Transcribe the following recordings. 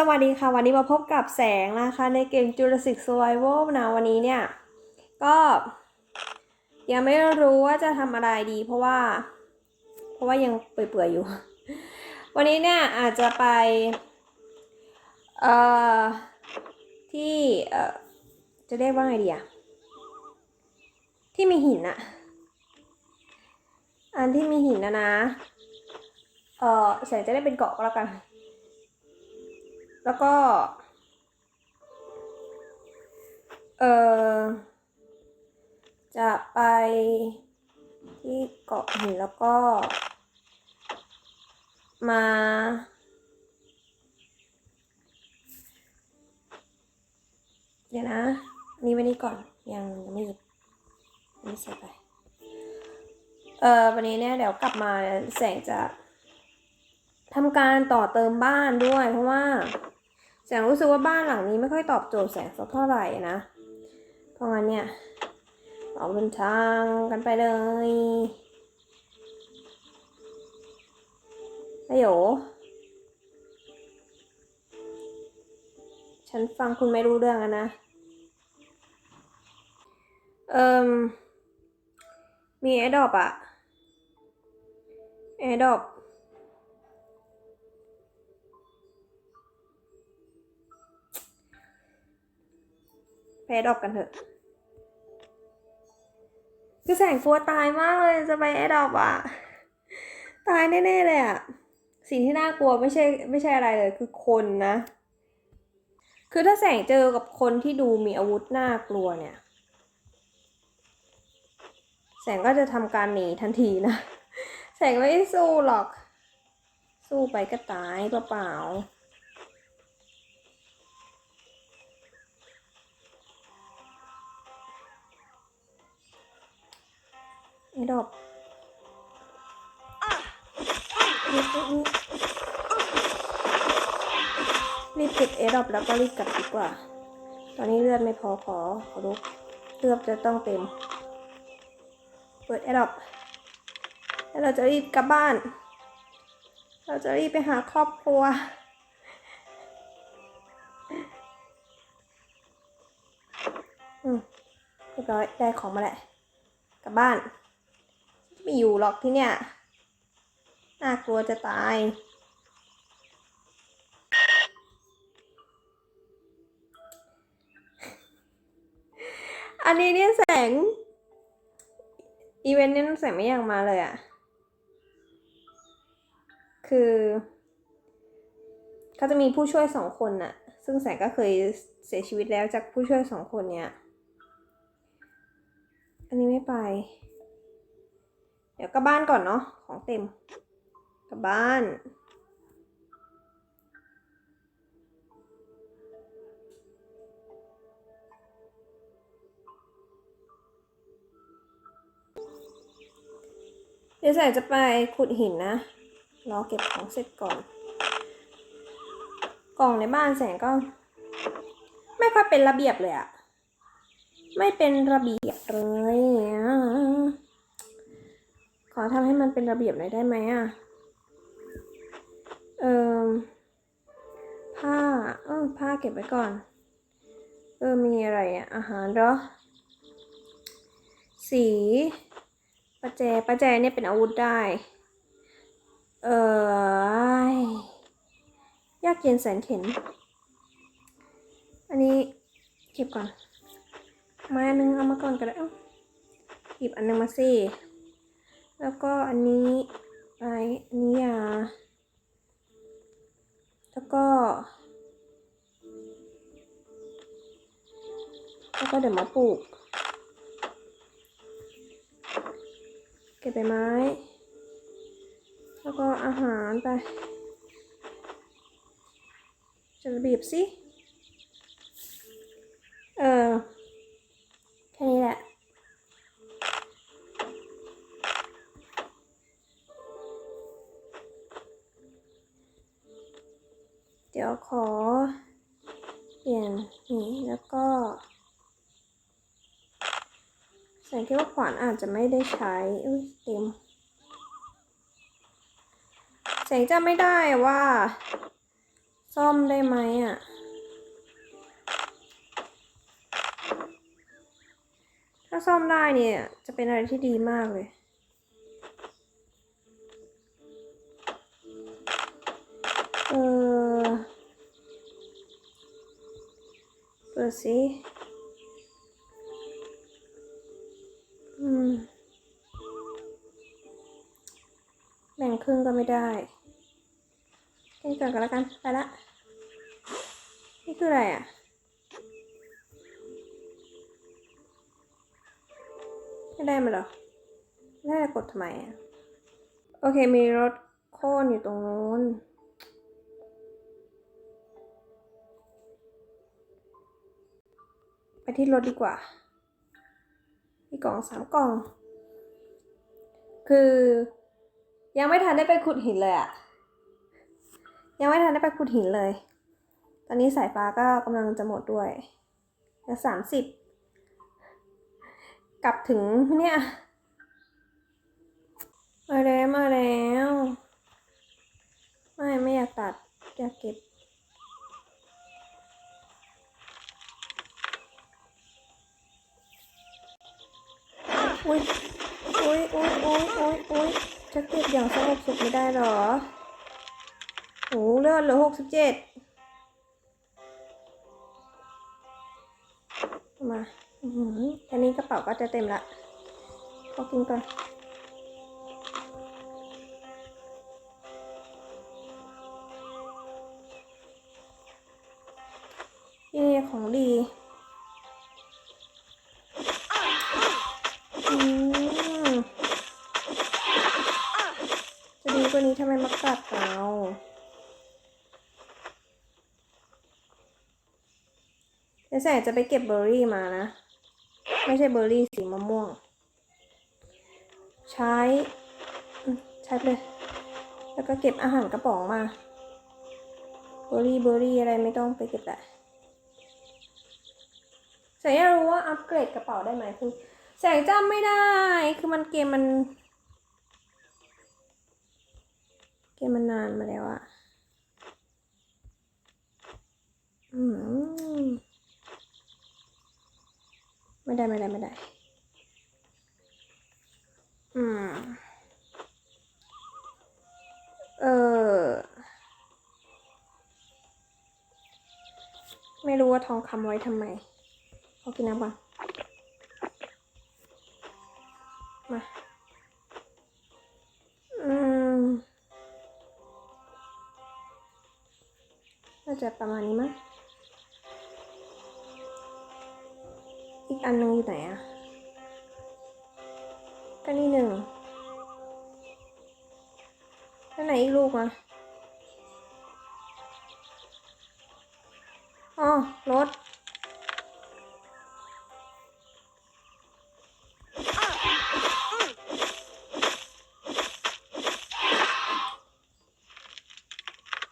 สวัสดีค่ะวันนี้มาพบกับแสงนะคะ ในเกม Jurassic Survival นะวันนี้เนี่ย ก็ ยังไม่รู้ว่าจะทำอะไรดี เพราะว่า เพราะว่ายังเปื่อยๆอยู่ วันนี้เนี่ยอาจจะไป เอ่อ ที่ เอ่อ จะเรียกว่าไงดีอะที่มีหินอะอันที่มีหินนะนะ เอ่อแสงจะได้เป็นเกาะก็แล้วกัน แล้วก็ เออจะไปที่เกาะหินแล้วก็ มา เดี๋ยวนะนนี้ไว้นี่ก่อนยังยังไม่หยิบอันนี้ใส่ไป เออวันนี้เนี่ยเดี๋ยวกลับมาแสงจะทำการต่อเติมบ้านด้วยเพราะว่า แสงรู้สึกว่าบ้านหลังนี้ไม่ค่อยตอบโจทย์แสงสักเท่าไหร่นะ เพราะงั้นเนี่ยออกเดินทางกันไปเลยฮัลโหลฉันฟังคุณไม่รู้เรื่องอนะ เอิมมีแอดดอปอะแอดดอป แพ้ดอกกันเถอะ คือแสงกลัวตายมากเลยจะไปแอดดอกอะตายแน่ๆเลยอะสิ่งที่น่ากลัวไม่ใช่ไม่ใช่อะไรเลยคือคนนะ คือถ้าแสงเจอกับคนที่ดูมีอาวุธน่ากลัวเนี่ย แสงก็จะทำการหนีทันทีนะ แสงไม่สู้หรอก สู้ไปก็ตายเปล่าๆ ไอ้ดอกรีบรีบรีบเก็บเอดอบแล้วก็รีบกลับดีกว่า ตอนนี้เลือดไม่พอขอขอลุกเลือดจะต้องเต็ม เปิดเอดอบแล้วเราจะรีบกลับบ้าน เราจะรีบไปหาครอบครัว อืมเรียบร้อยได้ของมาแหละกลับบ้าน ไม่อยู่หรอกที่เนี่ย น่ากลัวจะตาย อันนี้เนี่ยแสง อีเวนต์เนี่ยแสงไม่อยากมาเลยอะคือเขาจะมีผู้ช่วยสองคนน่ะ ซึ่งแสงก็เคยเสียชีวิตแล้วจากผู้ช่วยสองคนเนี้ย อันนี้ไม่ไป เดี๋ยวกลับบ้านก่อนเนาะของเต็มกลับบ้านเดี๋ยวแสงจะไปขุดหินนะ รอเก็บของเสร็จก่อน กล่องในบ้านแสงก็ ไม่ค่อยเป็นระเบียบเลยอะไม่เป็นระเบียบเลยอะ ขอทำให้มันเป็นระเบียบหน่อยได้ไหมอะเออผ้า เออผ้าเก็บไว้ก่อน เออ มีอะไรอะอาหารเหรอ สีประแจประแจเนี่ยเป็นอาวุธได้ เออยากเย็นแสนเข็น อันนี้เก็บก่อนไม้อันนึงเอามาก่อนก็ได้เอ้าหยิบอันนึงมาสิ แล้วก็อันนี้ไปอันนี้ยา แล้วก็ แล้วก็เดี๋ยวมาปลูก เก็บใบไม้ แล้วก็อาหารไป จะบีบสิ เออ ดี๋ยวขอ เปลี่ยนนี้แล้วก็แสงคิดว่าขวานอาจจะไม่ได้ใช้อุ้ยเต็มแสงจำไม่ได้ว่า ซ่อมได้ไหมอะ ถ้าซ่อมได้เนี่ย จะเป็นอะไรที่ดีมากเลย ดสิอืมแบ่งครึ่งก็ไม่ได้แค่นี้ก่อนก็แล้วกัน ไปละ นี่คืออะไรอะ ไม่ได้มาหรอไม่ได้กดทำไมอะ โอเค มีรถโค่นอยู่ตรงนู้น ไปที่รถดีกว่ามีกล่องสามกล่อง คือ ยังไม่ทันได้ไปขุดหินเลยอะยังไม่ทันได้ไปขุดหินเลย ตอนนี้สายฟ้าก็กำลังจะหมดด้วยเหลือสามสิบกลับถึงเนี่ยมาแล้วมาแล้ว ไม่ไม่อยากตัด อยากเก็บ อุ้ยอุ้ยอุ้ยอุ้ยอุ้ยอุ้ยจะเก็บอย่างสงบสุขไม่ได้หรอโอ้เลือดเหลือหกสิบเจ็ดมาอือหือแค่นี้กระเป๋าก็จะเต็มละขอกินก่อนนี่ของดี จะดีกว่านี้ทำไมมากัดเราเดี๋ยวแสงจะไปเก็บเบอร์รี่มานะ ไม่ใช่เบอร์รี่สีมะม่วง ใช้ใช้เลย แล้วก็เก็บอาหารกระป๋องมา เบอร์รี่เบอร์รี่อะไรไม่ต้องไปเก็บแหละแสงอยากรู้ว่าอัปเกรดกระเป๋าได้ไหมคือ แสงจำไม่ได้ คือมันเกมมัน เกมมันนานมาแล้วอะอืมไม่ได้ไม่ได้ไม่ได้ อืม เออ ไม่รู้ว่าทองคำไว้ทำไมเอากินน้ำก่อน จะประมาณนี้มั้ง อีกอันหนึงอยู่ไหนอะก็นี่หนึ่งแล้วไหนอีกลูกอะอ๋อรถ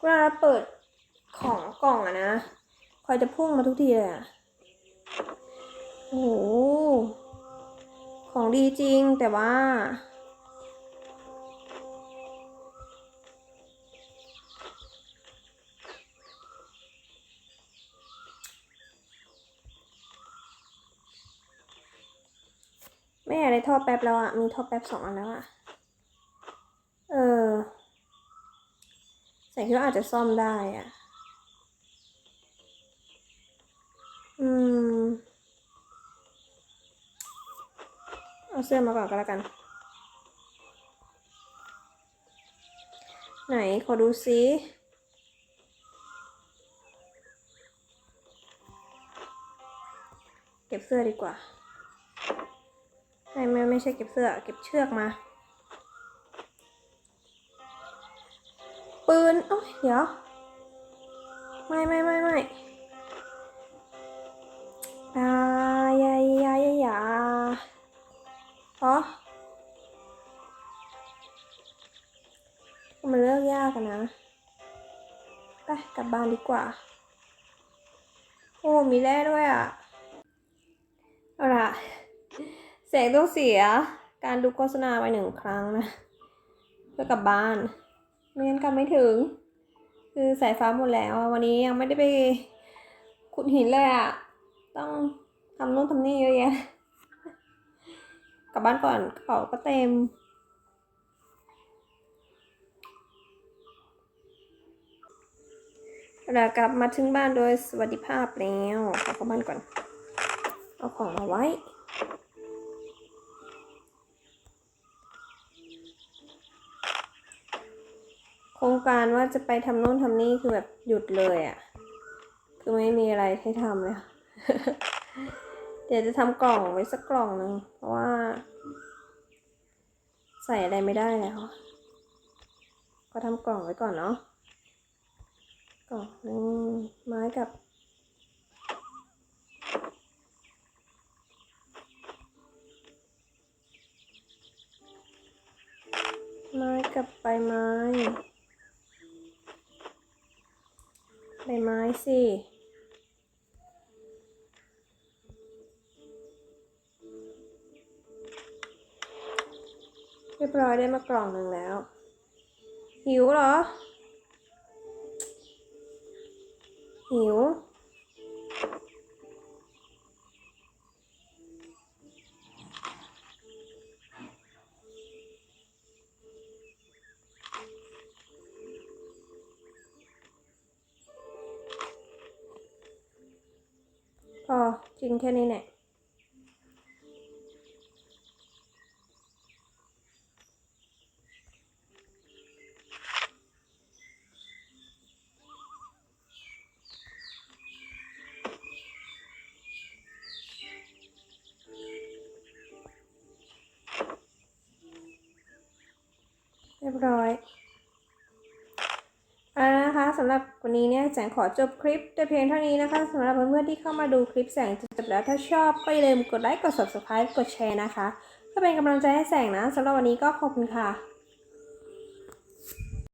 เวลาเปิด กล่องอะนะคอยจะพุ่งมาทุกทีเลยอะโอ้โหของดีจริงแต่ว่าไม่อยากได้ท่อแป๊บแล้วอะมีท่อแป๊บสองอันแล้วอะเออแสงคิดว่าอาจจะซ่อมได้อะอืม เสื้อมาก่อนก็แล้วกัน ไหนขอดูซิเก็บเสื้อดีกว่าไม่ไม่ไม่ใช่เก็บเสื้อ เก็บเชือกมา ปืน โอ้ยเดี๋ยว ไม่ไม่ไม่ไม่อย มันเลือกยากนะ ไปกลับบ้านดีกว่า โอ้ มีแร่ด้วยอะเอาล่ะแสงต้องเสีย การดูโฆษณาไปหนึ่งครั้งนะ เพื่อกลับบ้าน ไม่งั้นกลับไม่ถึง คือสายฟ้าหมดแล้ว วันนี้ยังไม่ได้ไปขุดหินเลยอะ ต้องทำโน่นทำนี่เยอะแยะ กลับบ้านก่อนกระเป๋าก็เต็ม เรากลับมาถึงบ้านโดยสวัสดิภาพแล้วขอเข้าบ้านก่อน เอาของมาไว้ โครงการว่าจะไปทำโน่นทำนี่คือแบบหยุดเลยอะ่ะ คือไม่มีอะไรให้ทำเลย เดี๋ยวจะทำกล่องไว้สักกล่องหนึ่งเพราะว่า ใส่อะไรไม่ได้แล้ว ก็ทำกล่องไว้ก่อนเนาะ ก่องหนึงไม้กับ ไม้กับใบไม้ใบไม้สิเรียบร้อยได้มากล่องหนึ่งแล้ว หิวเหรอ หิว พอกินแค่นี้แหละ รียบร้อยอ่านะคะสำหรับวันนี้เนี่ยแสงขอจบคลิปแต่เพียงเท่านี้นะคะสำหรับเพื่อนๆที่เข้ามาดูคลิปแสงจนจบแล้วถ้าชอบก็อย่าลืมกดไลค์กด subscribe กดแชร์นะคะเพื่อเป็นกำลังใจให้แสงนะสำหรับวันนี้ก็ขอบคุณค่ะ